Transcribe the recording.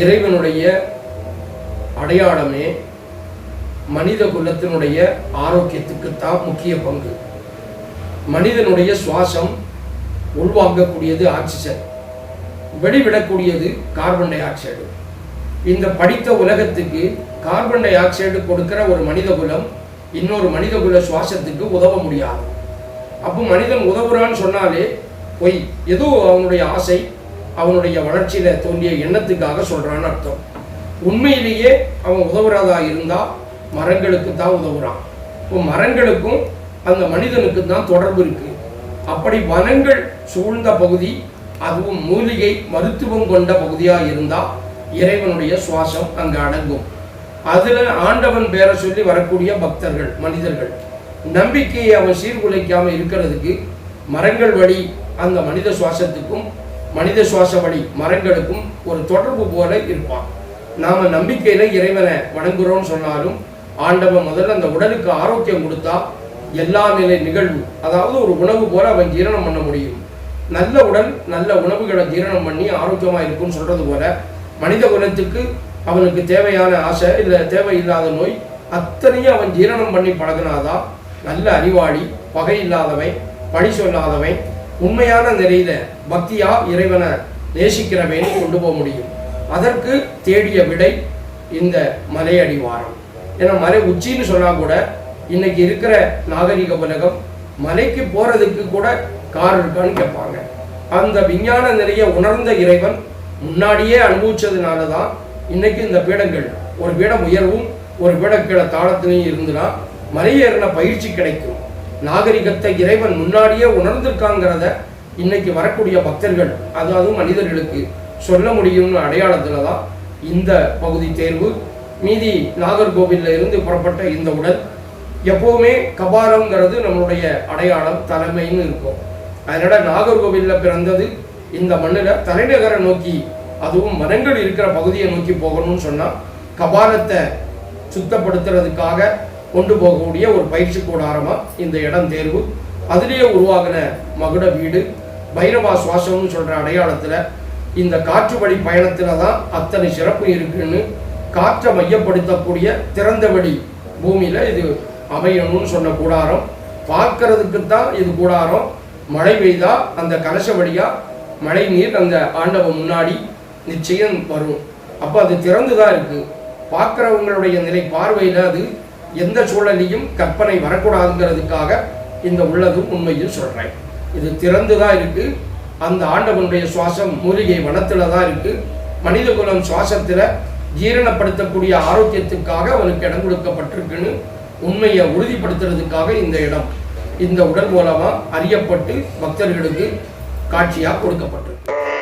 இறைவனுடைய அடையாளமே மனித குலத்தினுடைய ஆரோக்கியத்துக்கு தான் முக்கிய பங்கு. மனிதனுடைய சுவாசம் உள்வாங்கக்கூடியது ஆக்சிஜன். வெளிவிடக்கூடியது கார்பன் டை ஆக்சைடு. இந்த படித்த உலகத்துக்கு கார்பன் டை ஆக்சைடு கொடுக்கிற ஒரு மனித குலம் இன்னொரு மனித குல சுவாசத்துக்கு உதவ முடியாது. அப்போ மனிதன் உதவுறான்னு சொன்னாலே பொய். ஏதோ அவனுடைய ஆசை அவனுடைய வளர்ச்சியில தோன்றிய எண்ணத்துக்காக சொல்றான்னு அர்த்தம். உண்மையிலேயே அவன் உதவுறதா இருந்தா மரங்களுக்கு தான் உதவுறான். இப்போ மரங்களுக்கும் அந்த மனிதனுக்கு தான் தொடர்பு இருக்கு. அப்படி வனங்கள் சூழ்ந்த பகுதி அதுவும் மூலிகை மருத்துவம் கொண்ட பகுதியா இருந்தா இறைவனுடைய சுவாசம் அங்கு அடங்கும். அதுல ஆண்டவன் பேரை சொல்லி வரக்கூடிய பக்தர்கள் மனிதர்கள் நம்பிக்கையை அவன் சீர்குலைக்காம இருக்கிறதுக்கு மரங்கள் வழி அந்த மனித சுவாசத்துக்கும் மனித சுவாச வழி மரங்களுக்கும் ஒரு தொடர்பு போல இருப்பான். நாம நம்பிக்கையில இறைவனை வணங்குறோம்னு சொன்னாலும் ஆண்டவன் முதல்ல அந்த உடலுக்கு ஆரோக்கியம் கொடுத்தா எல்லா நிலை நிகழ்வு அதாவது ஒரு உணவு போல அவன் ஜீரணம் பண்ண முடியும். நல்ல உடல் நல்ல உணவுகளை ஜீரணம் பண்ணி ஆரோக்கியமா இருக்கும்னு சொல்றது போல மனித குலத்துக்கு அவனுக்கு தேவையான ஆசை இல்லை தேவையில்லாத நோய் அத்தனையும் அவன் ஜீரணம் பண்ணி பழகினாதான் நல்ல அறிவாளி பகை இல்லாதவன் பழி சொல்லாதவன் உண்மையான நிலையில பக்தியா இறைவனை நேசிக்கிறவன் கொண்டு போக முடியும். அதற்கு தேடிய விடை இந்த மலை அடிவாரம் ஏன்னா மலை உச்சின்னு சொன்னா கூட இன்னைக்கு இருக்கிற நாகரிக உலகம் மலைக்கு போறதுக்கு கூட கார் இருக்கான்னு கேட்பாங்க. அந்த விஞ்ஞான நிலையை உணர்ந்த இறைவன் முன்னாடியே அனுபவிச்சதுனால தான் இன்னைக்கு இந்த பீடங்கள் ஒரு பீடம் உயர்வும் ஒரு பீடக்கீழ தாளத்திலையும் இருந்துனா மலையேறின பயிற்சி கிடைக்கும். நாகரிகத்தை இறைவன் முன்னாடியே உணர்ந்திருக்காங்கிறத இன்னைக்கு வரக்கூடிய பக்தர்கள் அதாவது மனிதர்களுக்கு சொல்ல முடியும்னு அடையாளத்தில் தான் இந்த பகுதி தேர்வு. மீதி நாகர்கோவிலில் இருந்து புறப்பட்ட இந்த உடல் எப்போவுமே கபாரங்கிறது நம்மளுடைய அடையாளம் தலைமைன்னு இருக்கும். அதனால் நாகர்கோவிலில் பிறந்தது இந்த மண்ணில் தலைநகரை நோக்கி அதுவும் மரங்கள் இருக்கிற பகுதியை நோக்கி போகணும்னு சொன்னால் கபாலத்தை சுத்தப்படுத்துறதுக்காக கொண்டு போகக்கூடிய ஒரு பயிற்சி கூடாரமாக இந்த இடம் தேர்வு. அதிலேயே உருவாகின மகுட வீடு பைரவா சுவாசம்னு சொல்கிற அடையாளத்தில் இந்த காற்று வழி தான் அத்தனை சிறப்பு இருக்குன்னு காற்றை மையப்படுத்தக்கூடிய திறந்த பூமியில் இது அமையணும்னு சொன்ன கூடாரம். பார்க்கறதுக்கு தான் இது கூடாரம். மழை பெய்தா அந்த கலச வழியாக மழை நீர் அந்த ஆண்டவன் முன்னாடி நிச்சயம் வரும். அப்போ அது திறந்து தான் இருக்குது பார்க்குறவங்களுடைய நிலை பார்வையில் அது எந்த சூழலையும் கற்பனை வரக்கூடாதுங்கிறதுக்காக இந்த உள்ளதும் உண்மையும் சொல்கிறேன் இது திறந்து தான் இருக்குது அந்த ஆண்டவனுடைய சுவாசம் மூலிகை வனத்தில் தான் இருக்குது மனித குலம் சுவாசத்தில் ஜீரணப்படுத்தக்கூடிய ஆரோக்கியத்துக்காக அவனுக்கு இடம் கொடுக்கப்பட்டிருக்குன்னு உண்மையை உறுதிப்படுத்துறதுக்காக இந்த இடம். இந்த உடல் மூலமாக அறியப்பட்டு பக்தர்களுக்கு காட்சியாக கொடுக்கப்பட்டிருக்கு.